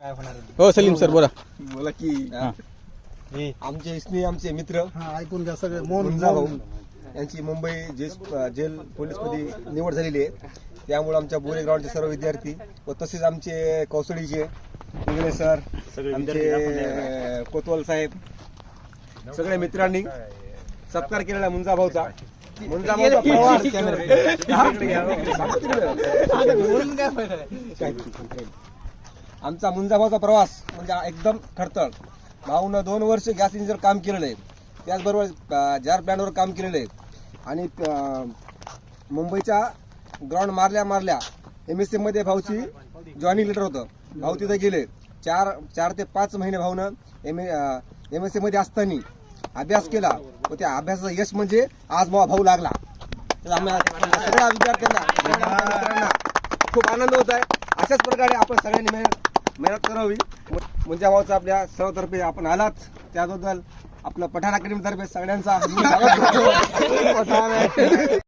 काय होणार आहे? हो सलीम सर बोला. बोला की. हा. आमचे इसनी आमचे मित्र. हा ऐकून घ्या सगळे. मोहन मुंजा भाऊ यांची मुंबई जेल जेल पोलीसमध्ये निवड झालेली आहे. त्यामुळे आमच्या बोरे ग्राउंडचे सर्व विद्यार्थी व तसेच आमचे कौसळीचे इंगळे सर आमचे कोतवाल साहेब सगळ्या मित्रांनी सत्कार केलेला मुंजा भाऊचा. मुंजा भाऊचा प्रवास आमचा मुंजाभावचा प्रवास म्हणजे एकदम खडतळ. भाऊनं दोन वर्ष गॅस इंजिनवर काम केलेलं आहे. त्याचबरोबर जार प्लॅनवर काम केलेलं आहे. आणि मुंबईच्या ग्राउंड मारल्या मारल्या एम एस सीमध्ये भाऊची जॉईनिंग लेटर होतं. भाऊ तिथे गेले. चार चार ते पाच महिने भाऊनं एम एम एस सीमध्ये असताना अभ्यास केला. व त्या अभ्यासाचं यश म्हणजे आज मला भाऊ लागला. तर आम्ही सगळ्या विद्यार्थ्यांना खूप आनंद होत आहे. अशाच प्रकारे आपण सगळ्यांनी मेहनत मेहनत करावी. मुंजा भाऊचा आपल्या सर्वतर्फे आपण आलात. त्याबद्दल आपलं पठाण अकॅडमीतर्फे सगळ्यांचा